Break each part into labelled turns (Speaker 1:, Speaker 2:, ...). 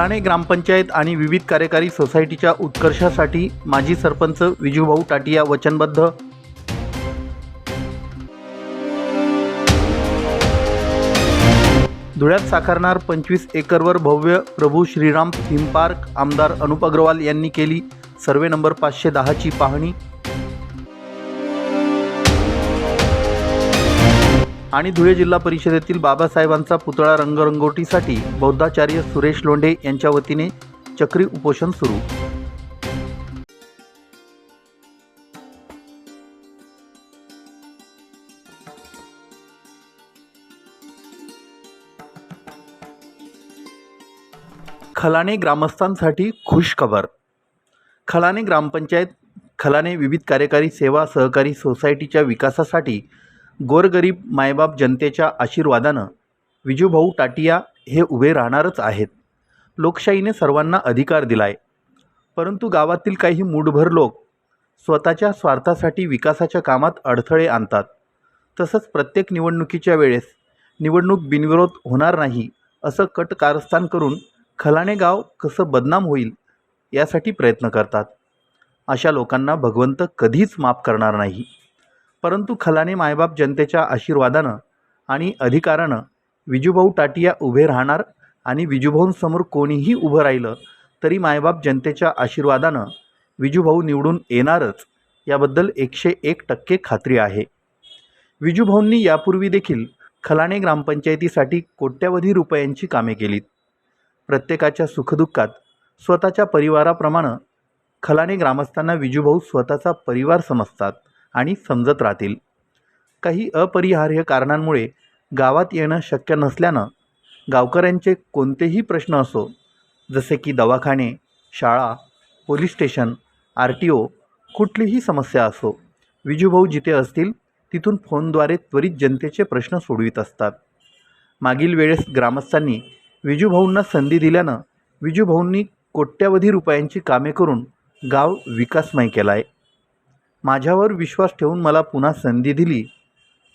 Speaker 1: खलाणे ग्रामपंचायत आणि विविध कार्यकारी सोसायटीच्या उत्कर्षासाठी माजी सरपंच विजूभाऊ टाटिया वचनबद्ध. धुळ्यात साकारणार पंचवीस एकरवर भव्य प्रभू श्रीराम थीम पार्क आमदार अनुप अग्रवाल यांनी केली. सर्वे नंबर पाचशे दहाची पाहणी. आणि धुळे जिल्हा परिषदेतील बाबासाहेबांचा पुतळा रंगरंगोटीसाठी बौद्धाचार्य सुरेश लोंढे यांच्या वतीने चक्री उपोषण सुरू. खलाने ग्रामस्थांसाठी खुश खबर खलाने ग्रामपंचायत खलाने विविध कार्यकारी सेवा सहकारी सोसायटीच्या विकासासाठी गोरगरीब मायबाप जनतेच्या आशीर्वादानं विजूभाऊ टाटिया हे उभे राहणारच आहेत. लोकशाहीने सर्वांना अधिकार दिलाय. परंतु गावातील काही मूठभर लोक स्वतःच्या स्वार्थासाठी विकासाच्या कामात अडथळे आणतात. तसंच प्रत्येक निवडणुकीच्या वेळेस निवडणूक बिनविरोध होणार नाही असं कट कारस्थान करून खलाणे गाव कसं बदनाम होईल यासाठी प्रयत्न करतात. अशा लोकांना भगवंत कधीच माफ करणार नाही. परंतु खलाने मायबाप जनतेच्या आशीर्वादानं आणि अधिकारानं विजूभाऊ टाटिया उभे राहणार आणि विजूभाऊंसमोर कोणीही उभं राहिलं तरी मायबाप जनतेच्या आशीर्वादानं विजूभाऊ निवडून येणारच याबद्दल एकशे एक टक्के खात्री आहे. विजूभाऊंनी यापूर्वी देखील खलाणे ग्रामपंचायतीसाठी कोट्यवधी रुपयांची कामे केलीत. प्रत्येकाच्या सुखदुःखात स्वतःच्या परिवाराप्रमाणे खलाणे ग्रामस्थांना विजूभाऊ स्वतःचा परिवार समजतात. आणि समजत राहतील. काही अपरिहार्य कारणांमुळे गावात येणं शक्य नसल्यानं गावकऱ्यांचे कोणतेही प्रश्न असो जसे की दवाखाने शाळा police station R T O कुठलीही समस्या असो विजूभाऊ जिथे असतील तिथून फोनद्वारे त्वरित जनतेचे प्रश्न सोडवित असतात. मागील वेळेस ग्रामस्थांनी विजूभाऊंना संधी दिल्यानं विजूभाऊंनी कोट्यावधी रुपयांची कामे करून गाव विकासमय केला आहे माझ्यावर विश्वास ठेवून मला पुन्हा संधी दिली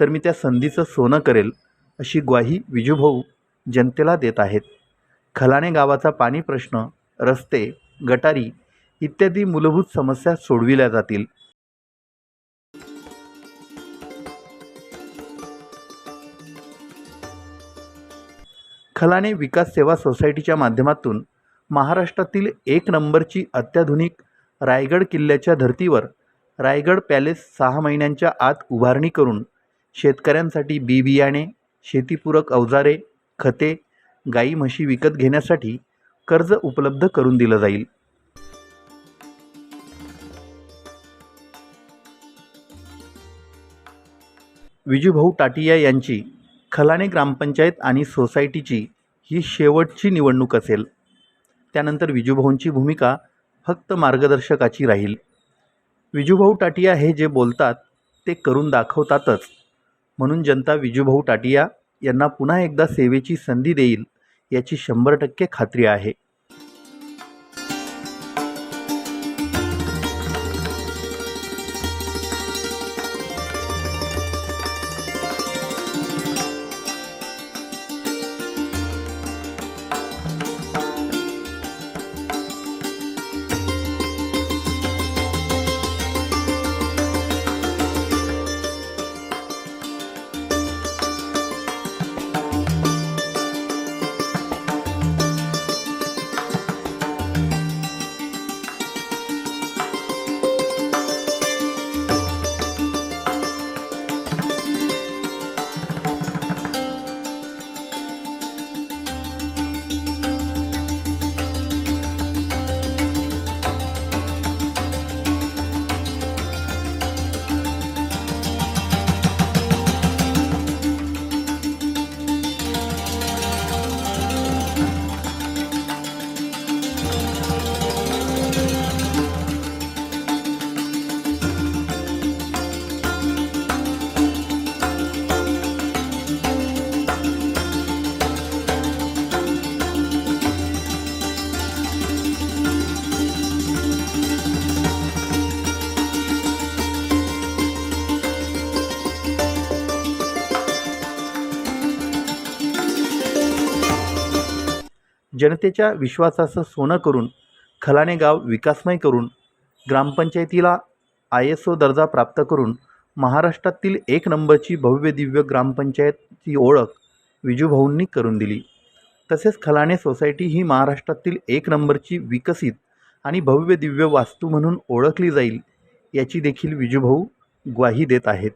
Speaker 1: तर मी त्या संधीचं सोनं करेल अशी ग्वाही विजूभाऊ जनतेला देत आहेत. खलाणे गावाचा पाणी प्रश्न रस्ते गटारी इत्यादी मूलभूत समस्या सोडविल्या जातील. खलाने विकास सेवा सोसायटीच्या माध्यमातून महाराष्ट्रातील एक नंबरची अत्याधुनिक रायगड किल्ल्याच्या धर्तीवर रायगड पॅलेस सहा महिन्यांच्या आत उभारणी करून शेतकऱ्यांसाठी बी बियाणे शेतीपूरक अवजारे खते गाई म्हशी विकत घेण्यासाठी कर्ज उपलब्ध करून दिलं जाईल. विजूभाऊ टाटिया यांची खलाणे ग्रामपंचायत आणि सोसायटीची ही शेवटची निवडणूक असेल. त्यानंतर विजूभाऊंची भूमिका फक्त मार्गदर्शकाची राहील. विजूभाऊ टाटिया हे जे बोलतात ते करून दाखवतातच. म्हणून जनता विजूभाऊ टाटिया यांना पुन्हा एकदा सेवेची संधी देईल याची शंभर टक्के खात्री आहे. जनतेच्या विश्वासाचं सोनं करून खलाने गाव विकासमय करून ग्रामपंचायतीला आय एस ओ दर्जा प्राप्त करून महाराष्ट्रातील एक नंबरची भव्य दिव्य ग्रामपंचायतची ओळख विजूभाऊंनी करून दिली. तसेच खलाने सोसायटी ही महाराष्ट्रातील एक नंबरची विकसित आणि भव्य दिव्य वास्तू म्हणून ओळखली जाईल याची देखील विजूभाऊ ग्वाही देत आहेत.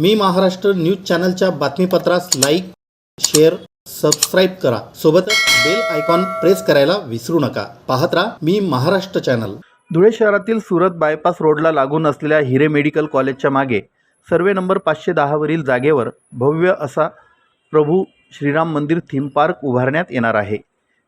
Speaker 1: मी महाराष्ट्र न्यूज चॅनलच्या बातमीपत्रास लाईक शेअर सबस्क्राईब करा. सोबतच बेल आयकॉन प्रेस करायला विसरू नका. पाहत राहा मी महाराष्ट्र चॅनल. धुळे शहरातील सुरत बायपास रोडला लागून असलेल्या हिरे मेडिकल कॉलेजच्या मागे सर्वे नंबर पाचशे दहावरील जागेवर भव्य असा प्रभू श्रीराम मंदिर थीम पार्क उभारण्यात येणार आहे.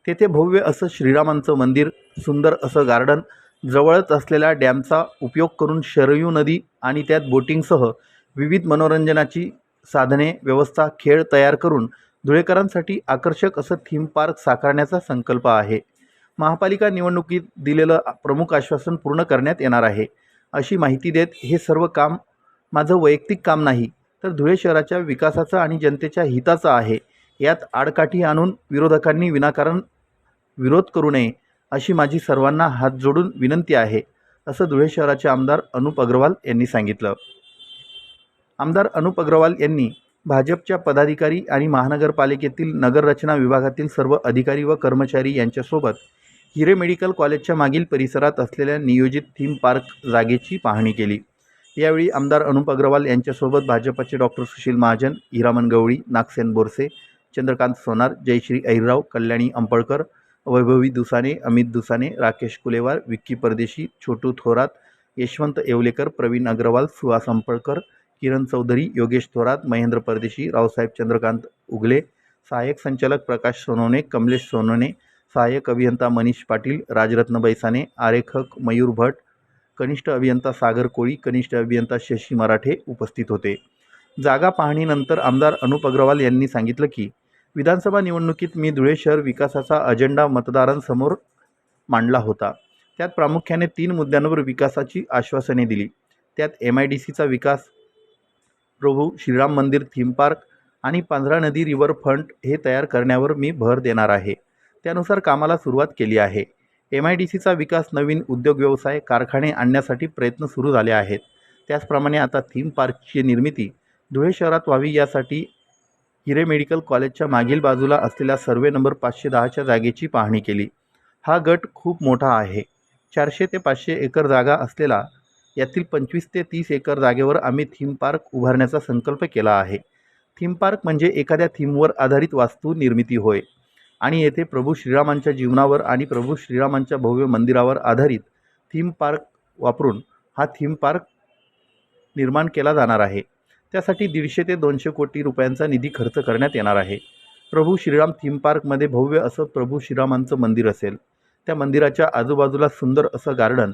Speaker 1: तेथे भव्य असं श्रीरामांचं मंदिर सुंदर असं गार्डन जवळच असलेल्या डॅमचा उपयोग करून शरयू नदी आणि त्यात बोटिंगसह विविध मनोरंजनाची साधने व्यवस्था खेळ तयार करून धुळेकरांसाठी आकर्षक असं थीम पार्क साकारण्याचा संकल्प आहे. महापालिका निवडणुकीत दिलेलं प्रमुख आश्वासन पूर्ण करण्यात येणार आहे. अशी माहिती देत हे सर्व काम माझं वैयक्तिक काम नाही तर धुळे शहराच्या विकासाचं आणि जनतेच्या हिताचं आहे. यात आडकाठी आणून विरोधकांनी विनाकारण विरोध करू नये अशी माझी सर्वांना हात जोडून विनंती आहे असं धुळे शहराचे आमदार अनुप अग्रवाल यांनी सांगितलं. आमदार अनुप अग्रवाल यांनी भाजपच्या पदाधिकारी आणि महानगरपालिकेतील नगररचना विभागातील सर्व अधिकारी व कर्मचारी यांच्यासोबत हिरे मेडिकल कॉलेजच्या मागील परिसरात असलेल्या नियोजित थीम पार्क जागेची पाहणी केली. यावेळी आमदार अनुप अग्रवाल यांच्यासोबत भाजपचे डॉक्टर सुशील महाजन हिरामन गवळी नागसेन बोरसे चंद्रकांत सोनार जयश्री अहिरराव कल्याणी अंपळकर वैभवी दुसाने अमित दुसाने राकेश कुलेवार विक्की परदेशी छोटू थोरात यशवंत येवलेकर प्रवीण अग्रवाल सुहास अंपळकर किरण चौधरी योगेश थोरात महेंद्र परदेशी रावसाहेब चंद्रकांत उगले सहाय्यक संचालक प्रकाश सोनवणे कमलेश सोनवणे सहाय्यक अभियंता मनीष पाटील राजरत्न बैसाने आरेखक मयूर भट कनिष्ठ अभियंता सागर कोळी कनिष्ठ अभियंता शशी मराठे उपस्थित होते. जागा पाहणीनंतर आमदार अनुप अग्रवाल यांनी सांगितलं की विधानसभा निवडणुकीत मी धुळे शहर विकासाचा अजेंडा मतदारांसमोर मांडला होता. त्यात प्रामुख्याने तीन मुद्द्यांवर विकासाची आश्वासने दिली. त्यात एम आय डी सीचा विकास प्रभू श्रीराम मंदिर थीम पार्क आणि पांझरा नदी रिव्हर फ्रंट हे तयार करण्यावर मी भर देणार आहे. त्यानुसार कामाला सुरुवात केली आहे. एम आय डी सीचा विकास नवीन उद्योग व्यवसाय कारखाने आणण्यासाठी प्रयत्न सुरू झाले आहेत. त्याचप्रमाणे आता थीम पार्कची निर्मिती धुळे शहरात व्हावी यासाठी हिरे मेडिकल कॉलेजच्या मागील बाजूला असलेल्या सर्वे नंबर पाचशे दहाच्या जागेची पाहणी केली. हा गट खूप मोठा आहे. चारशे ते पाचशे एकर जागा असलेला यातील पंचवीस ते तीस एकर जागेवर आम्ही थीम पार्क उभारण्याचा संकल्प केला आहे. थीम पार्क म्हणजे एखाद्या थीमवर आधारित वास्तू निर्मिती होय. आणि येथे प्रभू श्रीरामांच्या जीवनावर आणि प्रभू श्रीरामांच्या भव्य मंदिरावर आधारित थीम पार्क वापरून हा थीम पार्क निर्माण केला जाणार आहे. त्यासाठी दीडशे ते दोनशे कोटी रुपयांचा निधी खर्च करण्यात येणार आहे. प्रभू श्रीराम थीम पार्कमध्ये भव्य असं प्रभू श्रीरामांचं मंदिर असेल. त्या मंदिराच्या आजूबाजूला सुंदर असं गार्डन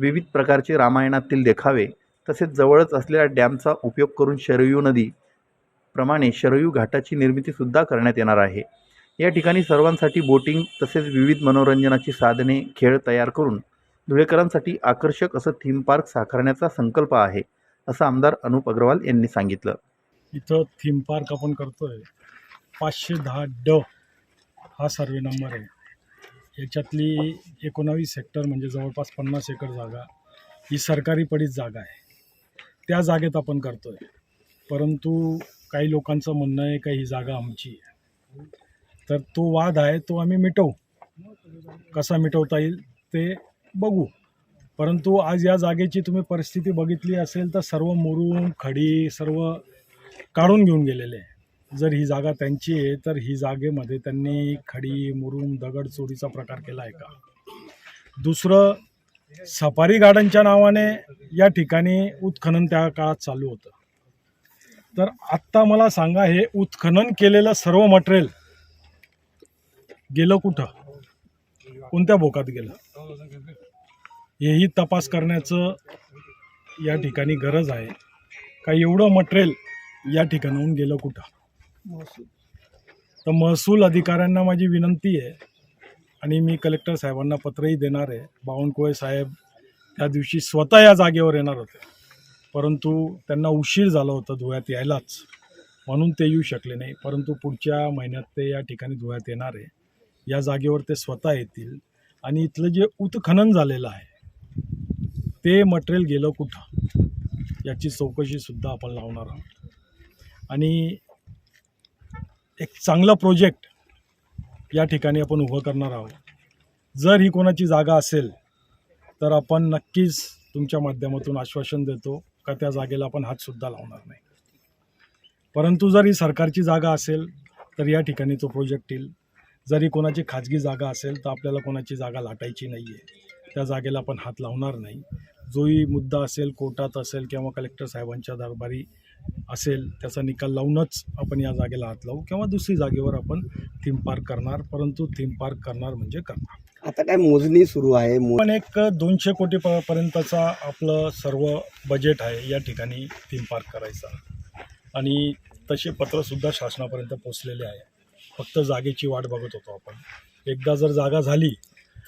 Speaker 1: विविध प्रकारचे रामायणातील देखावे तसेच जवळच असलेल्या डॅमचा उपयोग करून शरयू नदी प्रमाणे शरयू घाटाची निर्मितीसुद्धा करण्यात येणार आहे. या ठिकाणी सर्वांसाठी बोटिंग तसेच विविध मनोरंजनाची साधने खेळ तयार करून धुळेकरांसाठी आकर्षक असं थीम पार्क साकारण्याचा संकल्प आहे असं आमदार अनुप अग्रवाल यांनी सांगितलं.
Speaker 2: इथं थीम पार्क आपण करतोय. पाचशे दहा ड हा सर्वे नंबर आहे. याच्यातली एकोणावीस हेक्टर म्हणजे जवळपास पन्नास एकर जागा ही सरकारी पडीत जागा आहे. त्या जागेत आपण करतो आहे परंतु काही लोकांचं म्हणणं आहे का ही जागा आमची आहे. तर तो वाद आहे तो आम्ही मिटवू. कसा मिटवता येईल ते बघू. परंतु आज या जागेची तुम्ही परिस्थिती बघितली असेल तर सर्व मुरूम खडी सर्व काढून घेऊन गेलेले आहे. जर ही जागा त्यांची आहे तर ही जागेमध्ये त्यांनी खडी मुरुम दगड चोरीचा प्रकार केला आहे का? दुसरं सफारी गार्डनच्या नावाने या ठिकाणी उत्खनन त्या काळात चालू होतं. तर आत्ता मला सांगा हे उत्खनन केलेलं सर्व मटेरियल गेलं कुठं? कोणत्या भोकात गेलं? हेही तपास करण्याचं या ठिकाणी गरज आहे. का एवढं मटेरियल या ठिकाणाहून गेलं कुठं? तर महसूल अधिकाऱ्यांना माझी विनंती आहे आणि मी कलेक्टर साहेबांना पत्रही देणार आहे. बावनकुळे साहेब त्या दिवशी स्वतः या जागेवर येणार होते. परंतु त्यांना उशीर झाला होता धुळ्यात यायलाच. म्हणून ते येऊ शकले नाही. परंतु पुढच्या महिन्यात ते या ठिकाणी धुळ्यात येणार आहे. या जागेवर ते स्वतः येतील. आणि इथलं जे उत्खनन झालेलं आहे ते मटेरियल गेलं कुठं? याची चौकशीसुद्धा आपण लावणार आहोत. आणि एक चांगला प्रोजेक्ट या ठिकाणी आपण उभं करणार आहोत. जर ही कोणाची जागा असेल तर आपण नक्कीच तुमच्या माध्यमातून आश्वासन देतो का त्या जागेला आपण हातसुद्धा लावणार नाही. परंतु जर ही सरकारची जागा असेल तर या ठिकाणी तो प्रोजेक्ट येईल. जरी कोणाची खाजगी जागा असेल तर आपल्याला कोणाची जागा लाटायची नाही आहे त्या जागेला आपण हात लावणार नाही. जोही मुद्दा असेल कोर्टात असेल किंवा कलेक्टर साहेबांच्या दरबारी असेल त्याचा निकाल लावूनच आपण या जागेला हात लावू किंवा दुसरी जागेवर आपण थीम पार्क करणार परंतु थीम पार्क करणार म्हणजे करणार.
Speaker 3: आता काय मोजणी सुरू आहे?
Speaker 2: पण एक दोनशे कोटी पर्यंतचा आपलं सर्व बजेट आहे या ठिकाणी थीम पार्क करायचा. आणि तसे पत्रसुद्धा शासनापर्यंत पोचलेले आहे. फक्त जागेची वाट बघत होतो आपण. एकदा जर जागा झाली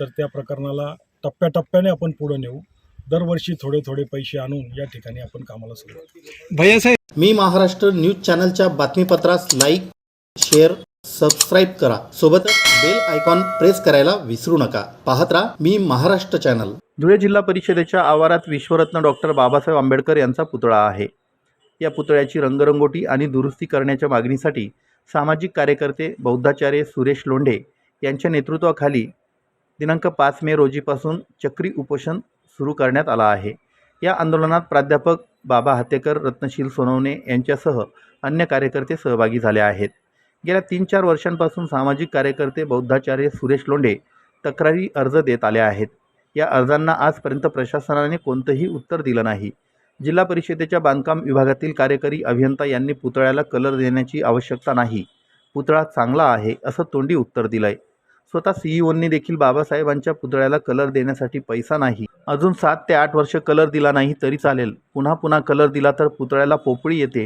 Speaker 2: तर त्या प्रकरणाला टप्प्याटप्प्याने आपण पुढं नेऊ. दरवर्षी थोडे थोडे पैसे आणून या ठिकाणी आपण कामाला सुरुवात
Speaker 3: भैयासाहेब
Speaker 1: मी महाराष्ट्र न्यूज चॅनलच्या बातमीपत्रास लाईक शेअर सबस्क्राईब करा. सोबतच बेल आयकॉन प्रेस करायला विसरू नका. पाहत राहा मी महाराष्ट्र चॅनल. धुळे जिल्हा परिषदेच्या आवारात विश्वरत्न डॉक्टर बाबासाहेब आंबेडकर यांचा पुतळा आहे. या पुतळ्याची रंगरंगोटी आणि दुरुस्ती करण्याच्या मागणीसाठी सामाजिक कार्यकर्ते बौद्धाचार्य सुरेश लोंढे यांच्या नेतृत्वाखाली दिनांक पाच मे रोजीपासून चक्री उपोषण सुरू करण्यात आला आहे. या आंदोलनात प्राध्यापक बाबा हातेकर रत्नशील सोनवणे यांच्यासह अन्य कार्यकर्ते सहभागी झाले आहेत. गेल्या तीन चार वर्षांपासून सामाजिक कार्यकर्ते बौद्धाचार्य सुरेश लोंढे तक्रारी अर्ज देत आले आहेत. या अर्जांना आजपर्यंत प्रशासनाने कोणतंही उत्तर दिलं नाही. जिल्हा परिषदेच्या बांधकाम विभागातील कार्यकारी अभियंता यांनी पुतळ्याला कलर देण्याची आवश्यकता नाही. पुतळा चांगला आहे असं तोंडी उत्तर दिलं आहे स्वतः सीईओंनी देखील बाबासाहेबांच्या पुतळ्याला कलर देण्यासाठी पैसा नाही. अजून सात ते आठ वर्ष कलर दिला नाही तरी चालेल. पुन्हा पुन्हा कलर दिला तर पुतळ्याला पोपळी येते.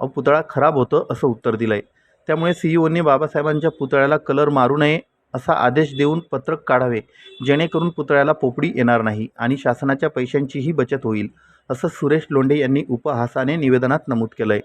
Speaker 1: अहो पुतळा खराब होतं असं उत्तर दिलं आहे त्यामुळे सीईओंनी बाबासाहेबांच्या पुतळ्याला कलर मारू नये असा आदेश देऊन पत्रक काढावे. जेणेकरून पुतळ्याला पोपडी येणार नाही आणि शासनाच्या पैशांचीही बचत होईल असं सुरेश लोंढे यांनी उपहासाने निवेदनात नमूद केलं आहे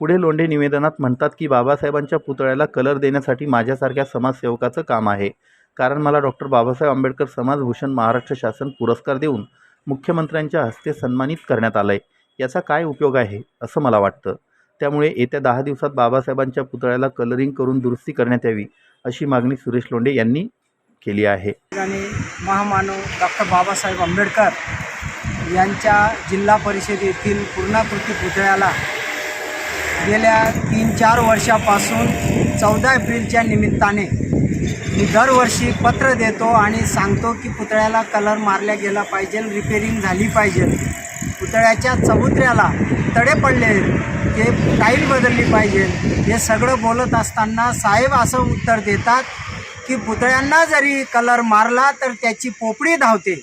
Speaker 1: पुढे लोंढे निवेदनात म्हणतात की बाबासाहेबांच्या पुतळ्याला कलर देण्यासाठी माझ्यासारख्या समाजसेवकाचं काम आहे. कारण मला डॉक्टर बाबासाहेब आंबेडकर समाजभूषण महाराष्ट्र शासन पुरस्कार देऊन मुख्यमंत्र्यांच्या हस्ते सन्मानित करण्यात आलं आहे याचा काय उपयोग आहे असं मला वाटतं. त्यामुळे येत्या दहा दिवसात बाबासाहेबांच्या पुतळ्याला कलरिंग करून दुरुस्ती करण्यात यावी अशी मागणी सुरेश लोंढे यांनी केली आहे.
Speaker 4: आणि महामानव डॉक्टर बाबासाहेब आंबेडकर यांच्या जिल्हा परिषदेतील पूर्णाकृती पुतळ्याला गेल्या तीन चार वर्षापासून चौदा एप्रिलच्या निमित्ताने मी दरवर्षी पत्र देतो आणि सांगतो की पुतळ्याला कलर मारल्या गेला पाहिजे रिपेरिंग झाली पाहिजे. पुतळ्याच्या चबुत्र्याला तडे पडले ते टाईल बदलली पाहिजे. हे सगळं बोलत असताना साहेब असं उत्तर देतात की पुतळ्यांना जरी कलर मारला तर त्याची पोपडी धावते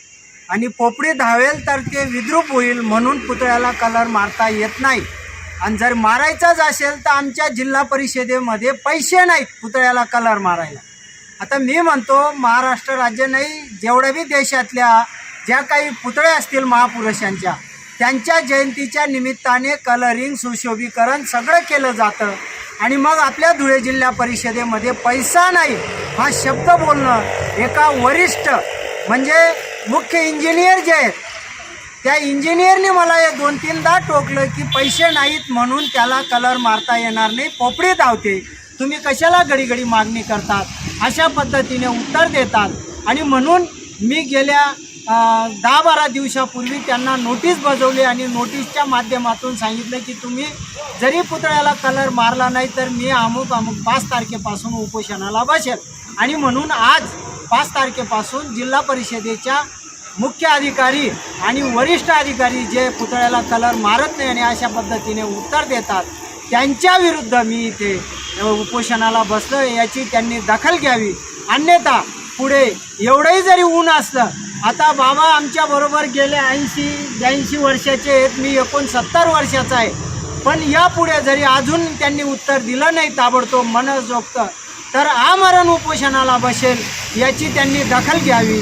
Speaker 4: आणि पोपडी धावेल तर ते विद्रूप होईल म्हणून पुतळ्याला कलर मारता येत नाही. आणि जर मारायचाच असेल तर आमच्या जिल्हा परिषदेमध्ये पैसे नाहीत पुतळ्याला कलर मारायला. आता मी म्हणतो महाराष्ट्र राज्य नाही जेवढ्या बी देशातल्या ज्या काही पुतळे असतील महापुरुषांच्या त्यांच्या जयंतीच्या निमित्ताने कलरिंग सुशोभीकरण सगळं केलं जातं. आणि मग आपल्या धुळे जिल्हा परिषदेमध्ये पैसा नाही हा शब्द बोलणं एका वरिष्ठ म्हणजे मुख्य इंजिनियर जे आहेत त्या इंजिनियरने मला हे दोन तीनदा टोकलं की पैसे नाहीत म्हणून त्याला कलर मारता येणार नाही पोपडी धावते. तुम्ही कशाला घडी घडी मागणी करतात? अशा पद्धतीने उत्तर देतात. आणि म्हणून मी गेल्या दहा बारा दिवसापूर्वी त्यांना नोटीस बजवली आणि नोटीसच्या माध्यमातून सांगितलं की तुम्ही जरी पुतळ्याला कलर मारला नाही तर मी अमुक अमुक पाच तारखेपासून उपोषणाला बसेल. आणि म्हणून आज पाच तारखेपासून जिल्हा परिषदेच्या मुख्य अधिकारी आणि वरिष्ठ अधिकारी जे पुतळ्याला कलर मारत नाही आणि अशा पद्धतीने उत्तर देतात त्यांच्या विरुद्ध मी इथे उपोषणाला बसलो याची त्यांनी दखल घ्यावी. अन्यथा पुढे एवढंही जरी ऊन असलं आता बाबा आमच्याबरोबर गेले ऐंशी ब्याऐंशी वर्षाचे आहेत मी एकोणसत्तर वर्षाचा आहे. पण यापुढे जरी अजून त्यांनी उत्तर दिलं नाही ताबडतोब मनसोक्त तर आमरण उपोषणाला बसेल याची त्यांनी दखल घ्यावी.